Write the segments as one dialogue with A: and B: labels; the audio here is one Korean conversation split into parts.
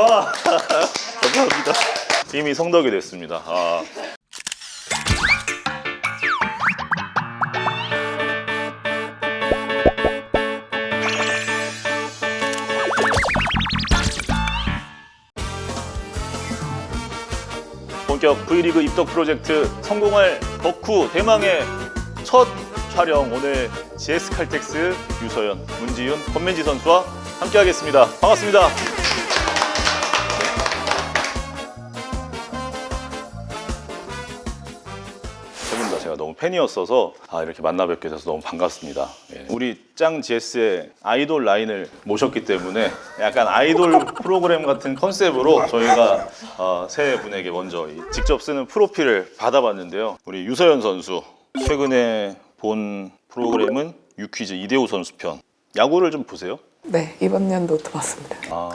A: 와 감사합니다. 팀이 성덕이 됐습니다. 아. 본격 V리그 입덕 프로젝트 성공할 덕후 대망의 첫 촬영 오늘 GS 칼텍스 유서연, 문지윤, 권민지 선수와 함께하겠습니다. 반갑습니다. 팬이었어서 아, 이렇게 만나 뵙게 돼서 너무 반갑습니다. 예. 우리 짱 GS의 아이돌 라인을 모셨기 때문에 약간 아이돌 프로그램 같은 컨셉으로 저희가 어, 세 분에게 먼저 이 직접 쓰는 프로필을 받아봤는데요. 우리 유서연 선수 최근에 본 프로그램은 유퀴즈 이대호 선수 편. 야구를 좀 보세요.
B: 네, 이번 년도 들어봤습니다.
A: 아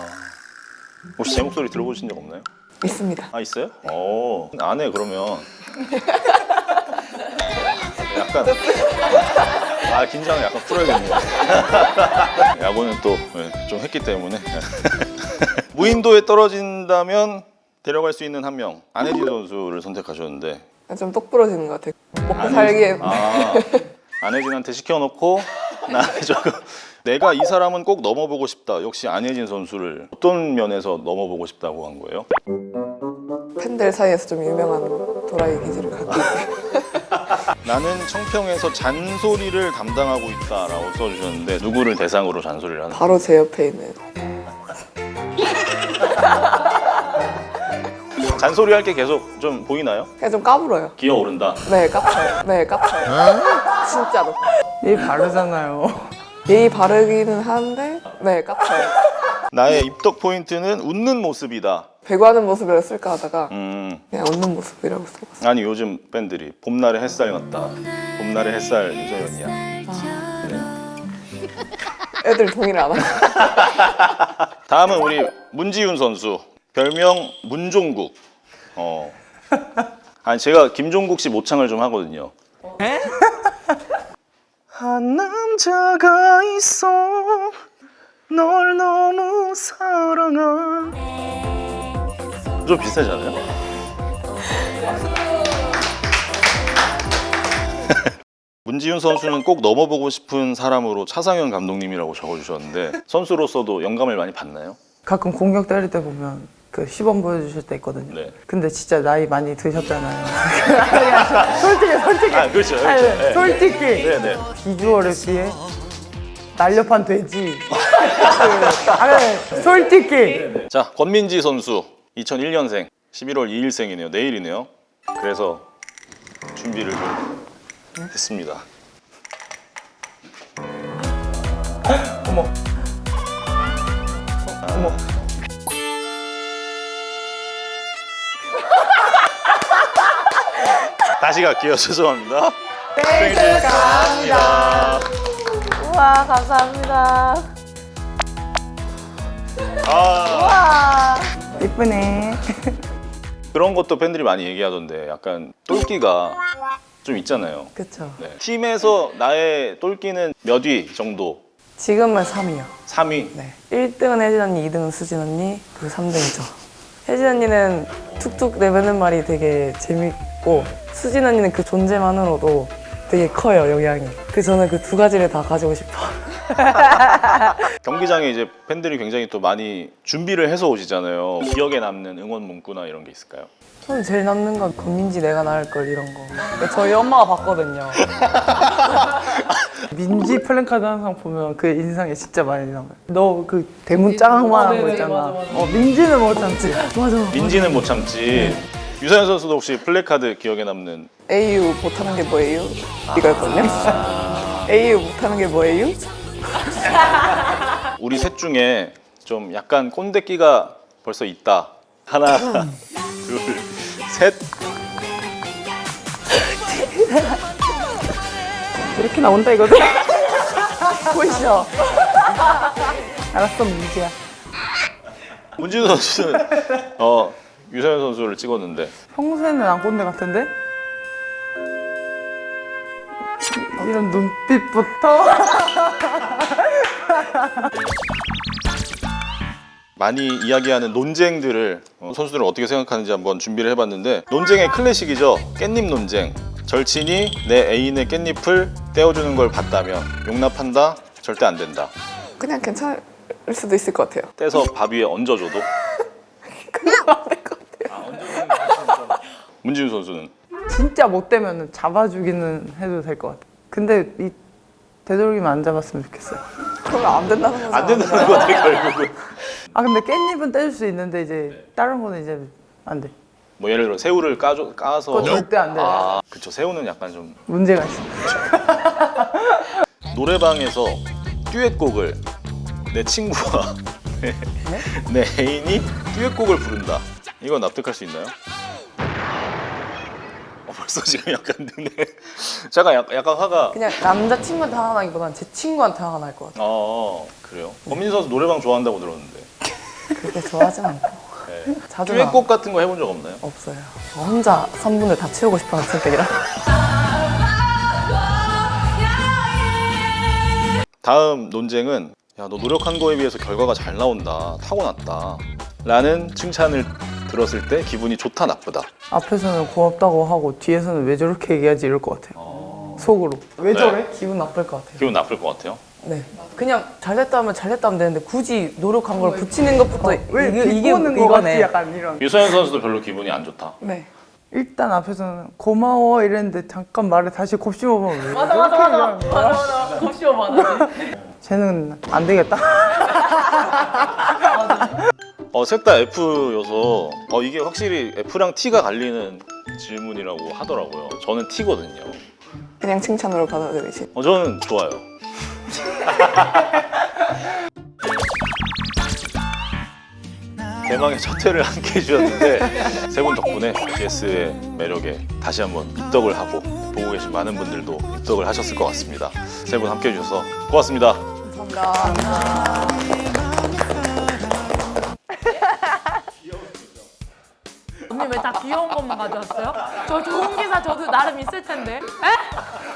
A: 혹시 제 목소리 들어보신 적 없나요?
B: 있습니다.
A: 아 있어요? 어 안 해 그러면 약간. 아 긴장을 약간 풀어야겠네요. 야구는 또 좀 했기 때문에. 무인도에 떨어진다면 데려갈 수 있는 한 명 안혜진 선수를 선택하셨는데.
B: 좀 똑부러지는 것 같아요. 먹고 살기에
A: 아 안혜진한테 시켜놓고 나 조금 내가 이 사람은 꼭 넘어보고 싶다. 역시 안혜진 선수를 어떤 면에서 넘어보고 싶다고 한 거예요?
B: 팬들 사이에서 좀 유명한 도라이 기질을 갖고 있어요.
A: 나는 청평에서 잔소리를 담당하고 있다라고 써주셨는데 누구를 대상으로 잔소리를 하는
B: 바로 제 옆에 있는
A: 잔소리 할 게 계속 좀 보이나요?
B: 그냥 좀 까불어요.
A: 기어오른다
B: 네, 까불어요. 네, 까불어요. 진짜로.
C: 얘 바르잖아요.
B: 예의 바르기는 하는데 네, 까불어요.
A: 나의 입덕 포인트는 웃는 모습이다
B: 배구하는 모습이라 쓸까 하다가
A: 음.
B: 그냥 웃는 모습이라고 써봤어요.
A: 아니 요즘 밴들이 봄날의 햇살 같다. 봄날의 햇살 유서연이야.
B: 애들 동의를 안 하고.
A: 다음은 우리 문지윤 선수. 별명 문종국. 어. 아니 제가 김종국 씨 모창을 좀 하거든요. 한 남자가 있어. 널 너무 사랑한 좀 비슷하잖아요 문지윤 선수는 꼭 넘어보고 싶은 사람으로 차상현 감독님이라고 적어주셨는데 선수로서도 영감을 많이 받나요?
C: 가끔 공격 때릴 때 보면 그 시범 보여주실 때 있거든요.
A: 네.
C: 근데 진짜 나이 많이 드셨잖아요. 솔직히 솔직히.
A: 아 그렇죠 그렇죠
C: 아니,
A: 네.
C: 솔직히
A: 네네
C: 비주얼에 비해 날렵한 돼지. 그, 아니, 솔직히.
A: 자 권민지 선수 2001년생 11월 2일생이네요 내일이네요 그래서 준비를 좀 했습니다
C: 어머. 어머.
A: 다시 갈게요 죄송합니다
B: 생일 축하합니다.
D: 우와 감사합니다.
A: 아
D: 와.
C: 이쁘네.
A: 그런 것도 팬들이 많이 얘기하던데 약간 똘끼가 좀 있잖아요
C: 그쵸.
A: 네. 팀에서 나의 똘끼는 몇 위 정도?
C: 지금은 3위요.
A: 3위?
C: 네. 1등은 혜진 언니, 2등은 수진 언니, 그리고 3등이죠. 혜진 언니는 툭툭 내뱉는 말이 되게 재밌고 수진 언니는 그 존재만으로도 되게 커요, 영향이. 그래서 저는 그 두 가지를 다 가지고 싶어요.
A: 경기장에 이제 팬들이 굉장히 또 많이 준비를 해서 오시잖아요. 기억에 남는 응원 문구나 이런 게 있을까요?
C: 저는 제일 남는 건 권민지 내가 나을 걸 이런 거. 저희 엄마가 봤거든요. 민지 플랜카드 항상 보면 그 인상이 진짜 많이 남아요. 너 그 대문 짱만한 거 있잖아. 어, 민지는 못 참지. 맞아.
A: 민지는 못 참지. 유서연 선수도 혹시 플래카드 기억에 남는
B: AU 못하는 게 뭐예요? 이거였거든요. AU 못하는 게 뭐예요?
A: 우리 셋 중에 좀 약간 꼰대끼가 벌써 있다. 하나, 둘, 셋.
C: 이렇게 나온다 이거든? 보이시죠? 알았어, 민지야.
A: 문진우 선수는 어 유서연 선수를 찍었는데
C: 평소에는 안 꼰대 같은데? 이런 눈빛부터
A: 많이 이야기하는 논쟁들을 어, 선수들은 어떻게 생각하는지 한번 준비를 해봤는데 논쟁의 클래식이죠. 깻잎 논쟁. 절친이 내 애인의 깻잎을 떼어주는 걸 봤다면 용납한다? 절대 안 된다.
B: 그냥 괜찮을 수도 있을 것 같아요.
A: 떼서 밥 위에 얹어줘도.
B: 그냥 안될 것 같아요.
A: 문지훈 선수는
C: 진짜 못 되면 잡아 주기는 해도 될 것 같아. 근데 이 되도록이면 안 잡았으면 좋겠어요.
B: 그러면 안 된다는 거죠.
A: 안 된다는 거지 결국은.
C: 아 근데 깻잎은 떼줄 수 있는데 이제 다른 거는 이제 안 돼.
A: 뭐 예를 들어 새우를 까줘, 까서
C: 그거 절대 안 돼.
A: 아, 그쵸. 새우는 약간 좀
C: 문제가 있어.
A: 노래방에서 듀엣곡을 내 친구와 내, 내 애인이 듀엣곡을 부른다. 이건 납득할 수 있나요? 어, 벌써 지금 약간 눈에 잠깐 약, 약간 화가
C: 그냥 남자친구한테 화가 나기보단 제 친구한테 화가 날 것 같아.
A: 어 그래요. 권민 선수 노래방 좋아한다고 들었는데
C: 그렇게 좋아하진 않고.
A: 네.
C: 자주 나.
A: 듀엣곡 같은 거 해본 적 없나요?
C: 없어요. 저 혼자 3분을 다 채우고 싶어하는 성격이라.
A: 다음 논쟁은 야 너 노력한 거에 비해서 결과가 잘 나온다 타고났다 라는 칭찬을 들었을 때 기분이 좋다 나쁘다
C: 앞에서는 고맙다고 하고 뒤에서는 왜 저렇게 얘기하지 이럴 것 같아요. 속으로. 왜
A: 네.
C: 저래? 기분 나쁠 것 같아요.
A: 기분 나쁠 것 같아요
C: 네. 그냥 잘됐다 하면 잘됐다 하면 되는데 굳이 노력한 걸 붙이는 것부터
E: 왜
C: 이게,
E: 비꼬는 거
C: 이거네.
E: 같지 약간 이런
A: 유소연 선수도 별로 기분이 안 좋다
B: 네.
C: 일단 앞에서는 고마워 이랬는데 잠깐 말을 다시 곱씹어 보면 왜 맞아 맞아 맞아 맞아 맞아 곱씹어봐 쟤는 안 되겠다
A: 어, 셋 다 F여서 어, 이게 확실히 F랑 T가 갈리는 질문이라고 하더라고요. 저는 T거든요.
B: 그냥 칭찬으로 받아들이시.
A: 어, 저는 좋아요. 대망의 첫 회를 함께 해주셨는데 세 분 덕분에 GS의 매력에 다시 한번 입덕을 하고 보고 계신 많은 분들도 입덕을 하셨을 것 같습니다. 세 분 함께 해주셔서 고맙습니다.
B: 감사합니다.
D: 다 귀여운 것만 가져왔어요? 저 좋은 기사 저도 나름 있을 텐데.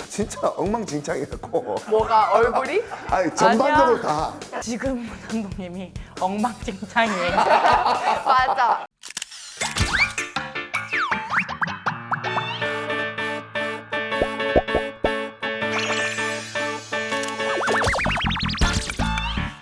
E: 진짜 엉망진창이고
B: 뭐가 얼굴이?
E: 아니 전반적으로 다
D: 지금 감독님이 엉망진창이에요.
B: 맞아.